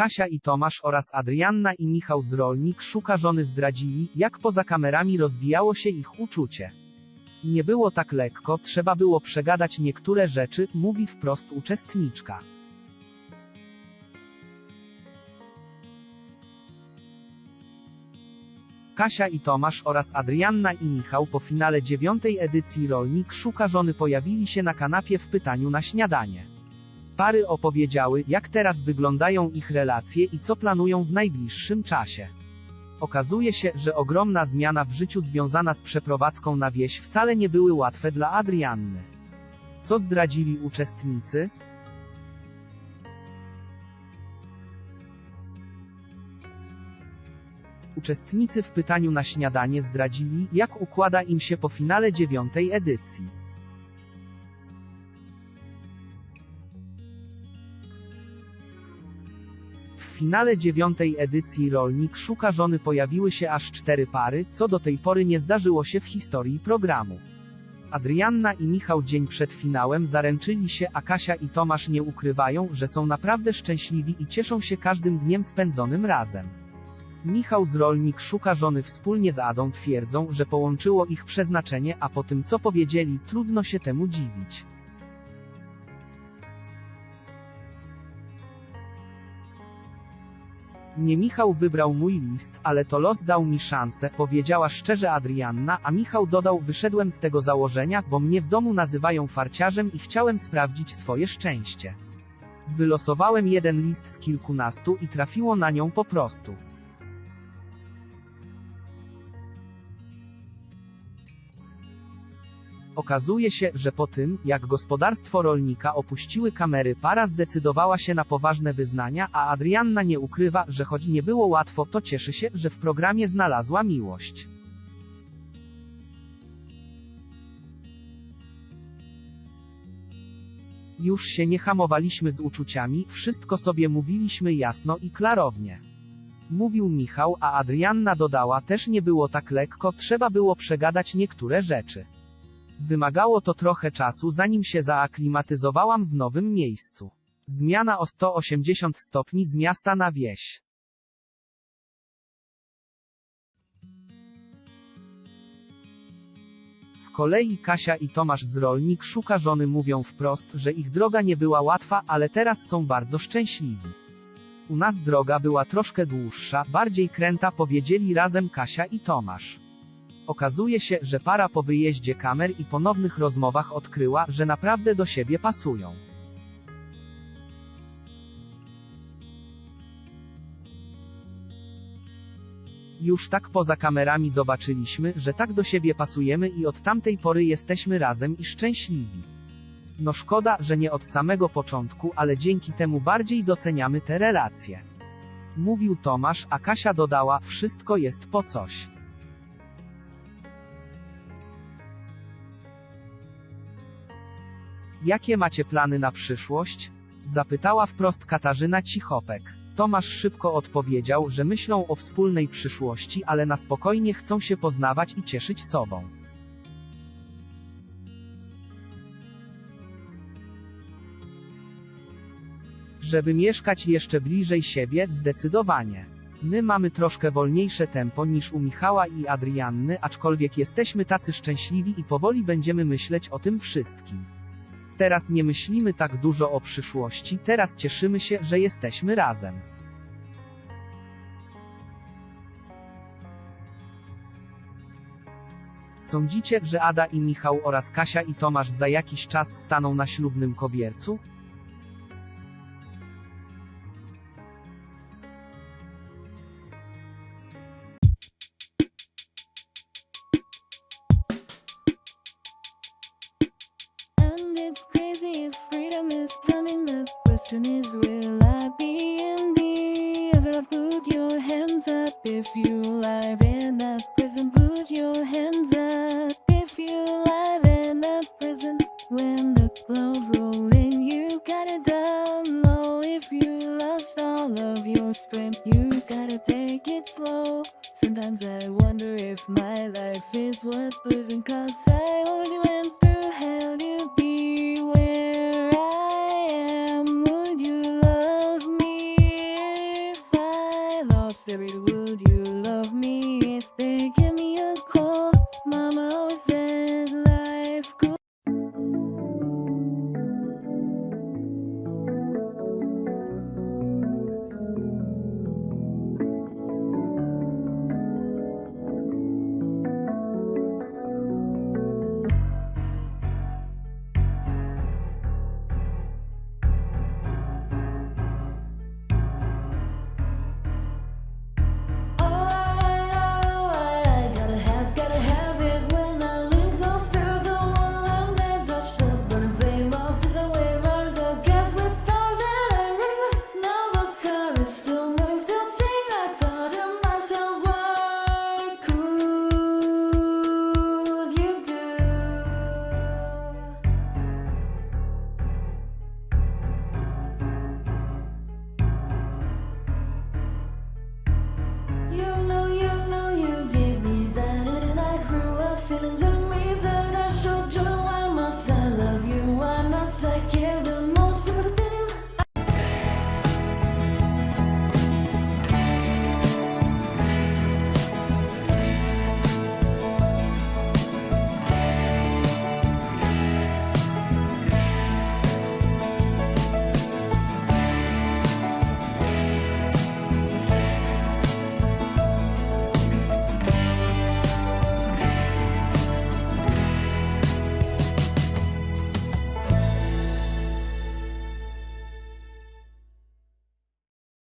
Kasia i Tomasz oraz Adrianna i Michał z Rolnik szuka żony zdradzili, jak poza kamerami rozwijało się ich uczucie. Nie było tak lekko, trzeba było przegadać niektóre rzeczy, mówi wprost uczestniczka. Kasia i Tomasz oraz Adrianna i Michał po finale dziewiątej edycji Rolnik szuka żony pojawili się na kanapie w pytaniu na śniadanie. Pary opowiedziały, jak teraz wyglądają ich relacje i co planują w najbliższym czasie. Okazuje się, że ogromna zmiana w życiu związana z przeprowadzką na wieś wcale nie były łatwe dla Adrianny. Co zdradzili uczestnicy? Uczestnicy w pytaniu na śniadanie zdradzili, jak układa im się po finale dziewiątej edycji. Finale dziewiątej edycji Rolnik szuka żony pojawiły się aż cztery pary, co do tej pory nie zdarzyło się w historii programu. Adrianna i Michał dzień przed finałem zaręczyli się, a Kasia i Tomasz nie ukrywają, że są naprawdę szczęśliwi i cieszą się każdym dniem spędzonym razem. Michał z Rolnik szuka żony wspólnie z Adą twierdzą, że połączyło ich przeznaczenie, a po tym co powiedzieli, trudno się temu dziwić. Nie Michał wybrał mój list, ale to los dał mi szansę, powiedziała szczerze Adrianna, a Michał dodał wyszedłem z tego założenia, bo mnie w domu nazywają farciarzem i chciałem sprawdzić swoje szczęście. Wylosowałem jeden list z kilkunastu i trafiło na nią po prostu. Okazuje się, że po tym, jak gospodarstwo rolnika opuściły kamery, para zdecydowała się na poważne wyznania, a Adrianna nie ukrywa, że choć nie było łatwo, to cieszy się, że w programie znalazła miłość. Już się nie hamowaliśmy z uczuciami, wszystko sobie mówiliśmy jasno i klarownie. Mówił Michał, a Adrianna dodała, też nie było tak lekko, trzeba było przegadać niektóre rzeczy. Wymagało to trochę czasu, zanim się zaaklimatyzowałam w nowym miejscu. Zmiana o 180 stopni z miasta na wieś. Z kolei Kasia i Tomasz z Rolnik szuka żony mówią wprost, że ich droga nie była łatwa, ale teraz są bardzo szczęśliwi. U nas droga była troszkę dłuższa, bardziej kręta powiedzieli razem Kasia i Tomasz. Okazuje się, że para po wyjeździe kamer i ponownych rozmowach odkryła, że naprawdę do siebie pasują. Już tak poza kamerami zobaczyliśmy, że tak do siebie pasujemy i od tamtej pory jesteśmy razem i szczęśliwi. No szkoda, że nie od samego początku, ale dzięki temu bardziej doceniamy te relacje. Mówił Tomasz, a Kasia dodała, wszystko jest po coś. Jakie macie plany na przyszłość? Zapytała wprost Katarzyna Cichopek. Tomasz szybko odpowiedział, że myślą o wspólnej przyszłości, ale na spokojnie chcą się poznawać i cieszyć sobą. Żeby mieszkać jeszcze bliżej siebie, zdecydowanie. My mamy troszkę wolniejsze tempo niż u Michała i Adrianny, aczkolwiek jesteśmy tacy szczęśliwi i powoli będziemy myśleć o tym wszystkim. Teraz nie myślimy tak dużo o przyszłości, teraz cieszymy się, że jesteśmy razem. Sądzicie, że Ada i Michał oraz Kasia i Tomasz za jakiś czas staną na ślubnym kobiercu? Question is, will I be in the other? Put your hands up if you live in a prison. Put your hands up if you live in a prison. When the cloud rolling, you got it done. low. if you lost all of your strength, you gotta take it slow. Sometimes I wonder if my life is worth losing, cause I already went. lost, baby, would you love me?